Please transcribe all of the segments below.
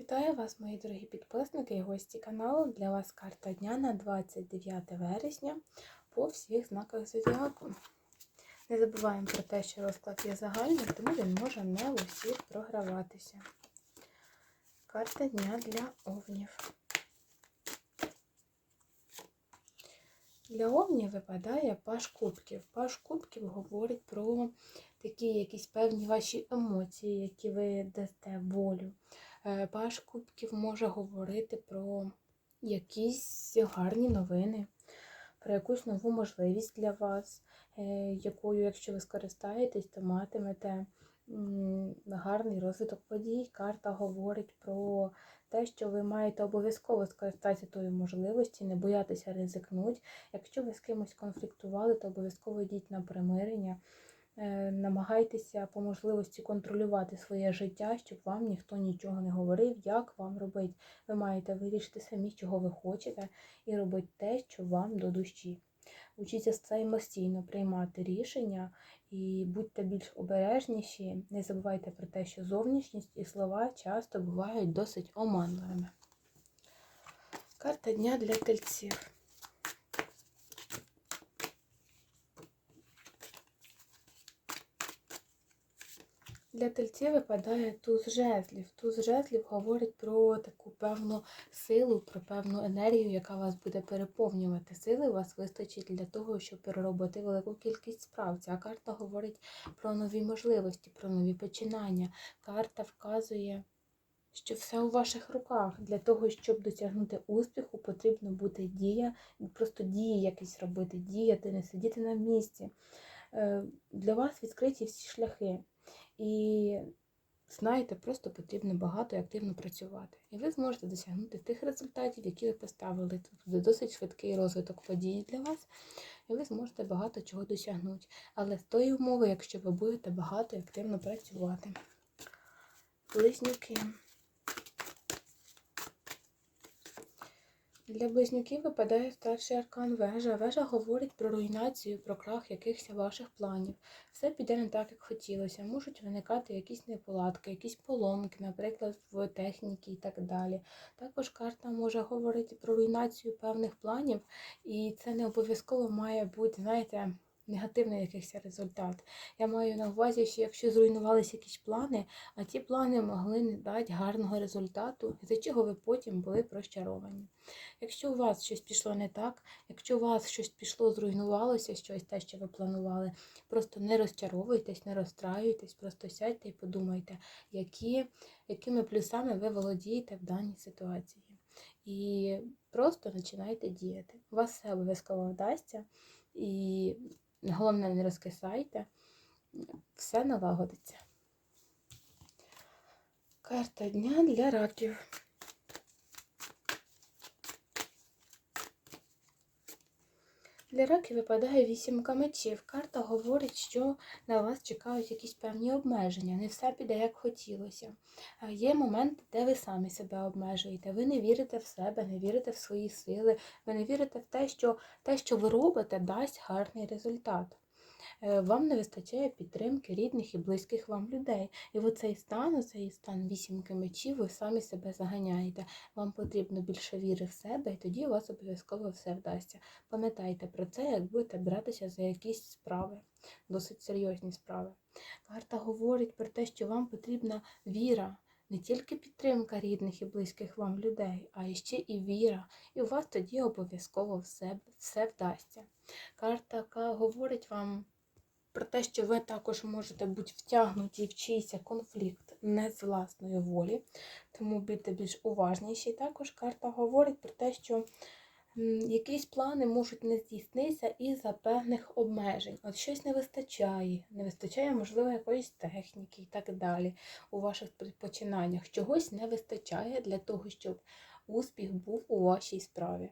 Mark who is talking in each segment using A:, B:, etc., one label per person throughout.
A: Вітаю вас, мої дорогі підписники і гості каналу. Для вас карта дня на 29 вересня по всіх знаках зодіаку. Не забуваємо про те, що розклад є загальним, тому він може не у всіх програватися. Карта дня для овнів. Для овнів випадає паш кубків. Паш кубків говорить про такі якісь певні ваші емоції, які ви дасте волю. Е, Паш кубків може говорити про якісь гарні новини, про якусь нову можливість для вас, е, якою, якщо ви скористаєтесь, то матимете гарний розвиток подій. Карта говорить про те, що ви маєте обов'язково скористатися тою можливості, не боятися ризикнути. Якщо ви з кимось конфліктували, то обов'язково йдіть на примирення. Е, Намагайтеся по можливості контролювати своє життя, щоб вам ніхто нічого не говорив, як вам робити. Ви маєте вирішити самі, чого ви хочете, і робити те, що вам до душі. Учіться самостійно приймати рішення і будьте більш обережніші. Не забувайте про те, що зовнішність і слова часто бувають досить оманливими. Карта дня для тельців. Для тельців випадає туз жезлів. Туз жезлів говорить про таку певну силу, про певну енергію, яка вас буде переповнювати. Сили у вас вистачить для того, щоб переробити велику кількість справ. Ця карта говорить про нові можливості, про нові починання. Карта вказує, що все у ваших руках. Для того, щоб досягнути успіху, потрібно бути дія, просто дії якісь робити, діяти, не сидіти на місці. Е, Для вас відкриті всі шляхи. І знаєте, просто потрібно багато і активно працювати. І ви зможете досягнути тих результатів, які ви поставили. Тут буде досить швидкий розвиток подій для вас, і ви зможете багато чого досягнути. Але з тої умови, якщо ви будете багато і активно працювати. Близнюки. Для близнюків випадає старший аркан вежа. Вежа говорить про руйнацію, про крах якихось ваших планів. Все піде не так, як хотілося. Можуть виникати якісь неполадки, якісь поломки, наприклад, в техніці і так далі. Також карта може говорити про руйнацію певних планів, і це не обов'язково має бути, знаєте, негативний якийсь результат. Я маю на увазі, що якщо зруйнувалися якісь плани, а ті плани могли не дати гарного результату, за чого ви потім були прощаровані. Якщо у вас щось пішло не так, якщо у вас щось пішло, зруйнувалося, щось те, що ви планували, просто не розчаровуйтесь, не розстраюйтесь, просто сядьте і подумайте, які, якими плюсами ви володієте в даній ситуації. І просто починайте діяти. У вас все обов'язково вдасться. І головне, не розкисайте, все налагодиться. Карта дня для раків. Для раки випадає вісімка мечів. Карта говорить, що на вас чекають якісь певні обмеження. Не все піде, як хотілося. Є момент, де ви самі себе обмежуєте. Ви не вірите в себе, не вірите в свої сили, ви не вірите в те, що те, що ви робите, дасть гарний результат. Е, Вам не вистачає підтримки рідних і близьких вам людей. І в оцей стан, оцей стан вісімки мечів, ви самі себе заганяєте. Вам потрібно більше віри в себе, і тоді у вас обов'язково все вдасться. Пам'ятайте про це, як будете братися за якісь справи, досить серйозні справи. Карта говорить про те, що вам потрібна віра. Не тільки підтримка рідних і близьких вам людей, а ще і віра. І у вас тоді обов'язково все, все вдасться. Карта говорить вам про те, що ви також можете бути втягнуті в чийсь конфлікт не з власної волі, тому будьте більш уважніші. Також карта говорить про те, що якісь плани можуть не здійснитися із-за певних обмежень. От щось не вистачає, не вистачає, можливо, якоїсь техніки і так далі у ваших починаннях. Чогось не вистачає для того, щоб успіх був у вашій справі.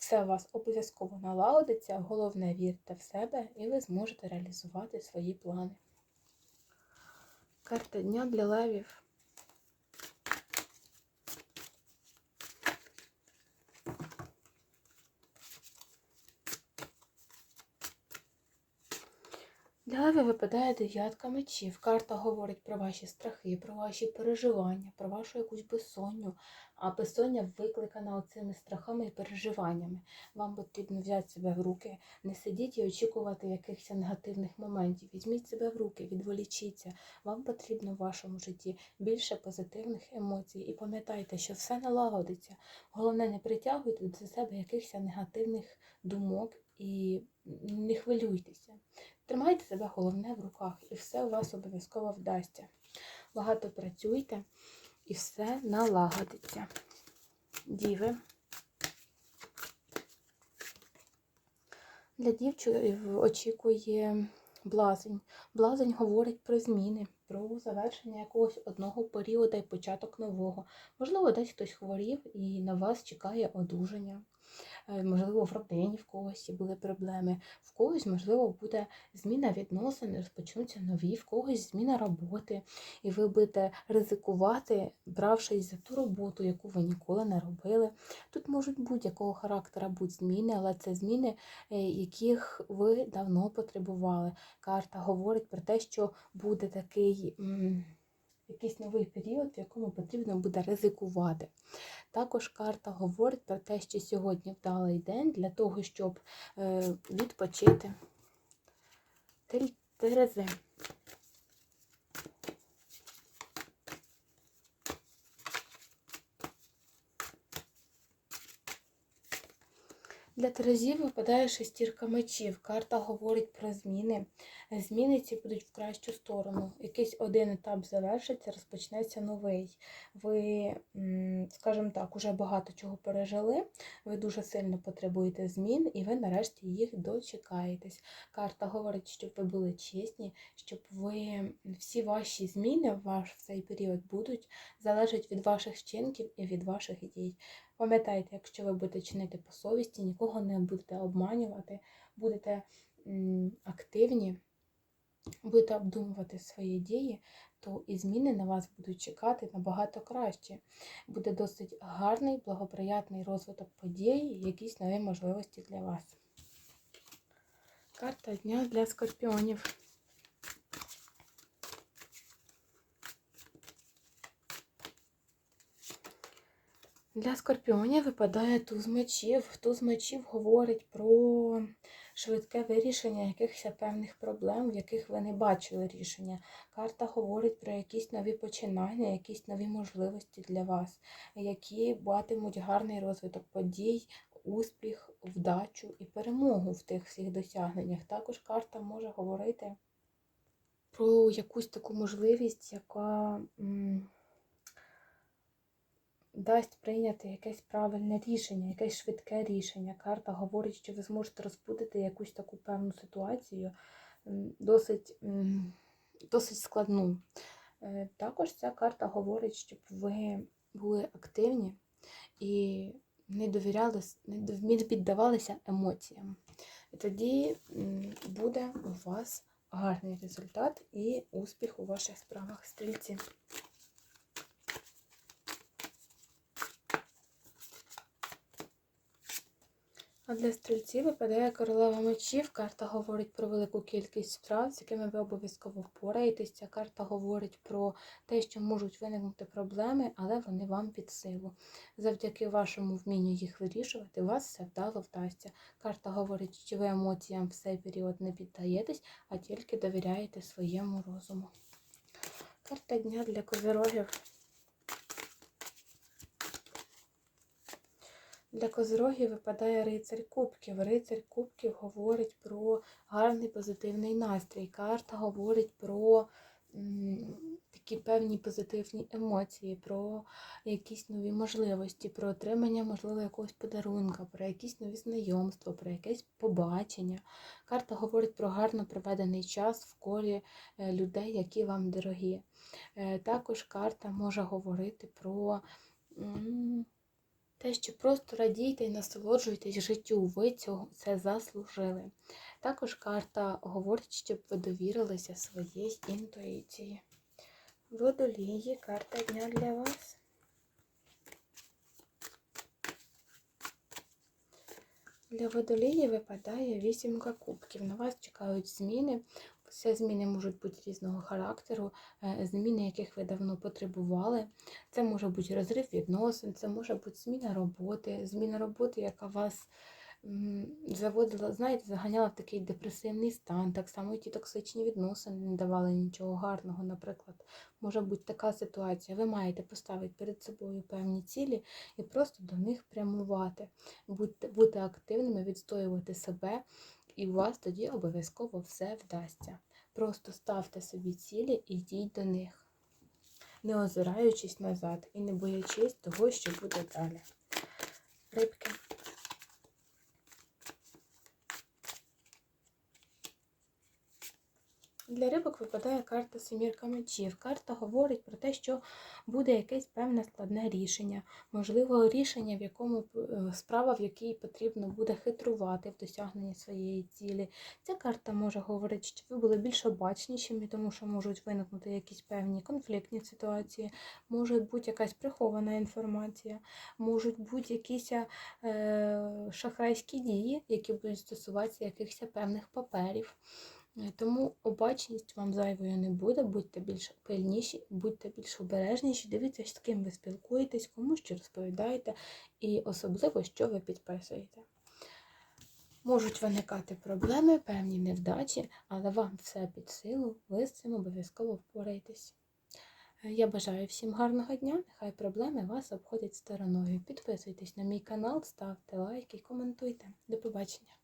A: Все у вас обов'язково налагодиться, головне вірте в себе, і ви зможете реалізувати свої плани. Карта дня для левів. Для випадає дев'ятка мечів. Карта говорить про ваші страхи, про ваші переживання, про вашу якусь безсонню. А безсоння викликана оцими страхами і переживаннями. Вам потрібно взяти себе в руки, не сидіть і очікувати якихось негативних моментів. Візьміть себе в руки, відволічіться. Вам потрібно в вашому житті більше позитивних емоцій. І пам'ятайте, що все налагодиться. Головне, не притягуйте до себе якихось негативних думок і не хвилюйтеся. Тримайте себе головне в руках, і все у вас обов'язково вдасться. Багато працюйте і все налагодиться. Діви. Для дівчинів очікує блазень. Блазень говорить про зміни, про завершення якогось одного періоду і початок нового. Можливо, десь хтось хворів і на вас чекає одужання. Е, Можливо, в родині в когось були проблеми, в когось, можливо, буде зміна відносин, розпочнуться нові, в когось зміна роботи, і ви будете ризикувати, бравшись за ту роботу, яку ви ніколи не робили. Тут можуть будь-якого характера бути зміни, але це зміни, е, яких ви давно потребували. Карта говорить про те, що буде такий. Якийсь новий період, в якому потрібно буде ризикувати. Також карта говорить про те, що сьогодні вдалий день для того, щоб е, відпочити. Терези. Для Терезів випадає шестірка мечів. Карта говорить про зміни. Зміни ці будуть в кращу сторону. Якийсь один етап завершиться, розпочнеться новий. Ви, скажімо так, уже багато чого пережили. Ви дуже сильно потребуєте змін, і ви нарешті їх дочекаєтесь. Карта говорить, щоб ви були чесні, щоб ви всі ваші зміни ваш в цей період будуть залежать від ваших вчинків і від ваших дій. Пам'ятайте, якщо ви будете чинити по совісті, нікого не будете обманювати, будете активні, будете обдумувати свої дії, то і зміни на вас будуть чекати набагато краще. Буде досить гарний, благоприятний розвиток подій, якісь нові можливості для вас. Карта дня для скорпіонів. Для скорпіонів випадає туз мечів. Туз мечів говорить про швидке вирішення якихось певних проблем, в яких ви не бачили рішення. Карта говорить про якісь нові починання, якісь нові можливості для вас, які матимуть гарний розвиток подій, успіх, вдачу і перемогу в тих всіх досягненнях. Також карта може говорити про якусь таку можливість, яка. Дасть прийняти якесь правильне рішення, якесь швидке рішення. Карта говорить, що ви зможете розпутати якусь таку певну ситуацію, досить, досить складну. Е, Також ця карта говорить, щоб ви були активні і не довіряли, не піддавалися емоціям. І тоді буде у вас гарний результат і успіх у ваших справах стрільці. А для стрільців випадає королева мечів. Карта говорить про велику кількість справ, з якими ви обов'язково впораєтесь. Ця карта говорить про те, що можуть виникнути проблеми, але вони вам під силу. Завдяки вашому вмінню їх вирішувати, у вас все вдало вдасться. Карта говорить, що ви емоціям в цей період не піддаєтесь, а тільки довіряєте своєму розуму. Карта дня для козирогів. Для козирогів випадає рицарь кубків. Рицарь кубків говорить про гарний позитивний настрій. Карта говорить про такі певні позитивні емоції, про якісь нові можливості, про отримання, можливо, якогось подарунка, про якісь нові знайомства, про якесь побачення. Карта говорить про гарно проведений час в колі е, людей, які вам дорогі. Е, Також карта може говорити про. Те, що просто радійте і насолоджуйтесь життю, ви цього це заслужили. Також карта говорить, щоб ви довірилися своїй інтуїції. Водолії, карта дня для вас. Для водолії випадає вісімка кубків. На вас чекають зміни, Це зміни можуть бути різного характеру, е, зміни, яких ви давно потребували. Це може бути розрив відносин, це може бути зміна роботи, зміна роботи, яка вас заводила, знаєте, заганяла в такий депресивний стан. Так само і ті токсичні відносини не давали нічого гарного, наприклад. Може бути така ситуація. Ви маєте поставити перед собою певні цілі і просто до них прямувати, бути, бути активними, відстоювати себе, і у вас тоді обов'язково все вдасться. Просто ставте собі цілі і йдіть до них, не озираючись назад і не боячись того, що буде далі. Рибки. Для рибок випадає карта семірка мечів. Карта говорить про те, що буде якесь певне складне рішення, можливо, рішення, в якому е, справа, в якій потрібно буде хитрувати в досягненні своєї цілі. Ця карта може говорити, що ви були більш обачнішими, тому що можуть виникнути якісь певні конфліктні ситуації, може бути якась прихована інформація, можуть бути якісь е, шахрайські дії, які будуть стосуватися якихось певних паперів. Е, Тому обачність вам зайвою не буде, будьте більш пильніші, будьте більш обережніші, дивіться, з ким ви спілкуєтесь, кому що розповідаєте, і особливо, що ви підписуєте. Можуть виникати проблеми, певні невдачі, але вам все під силу, ви з цим обов'язково впораєтесь. Е, Я бажаю всім гарного дня, нехай проблеми вас обходять стороною. Підписуйтесь на мій канал, ставте лайки, коментуйте. До побачення!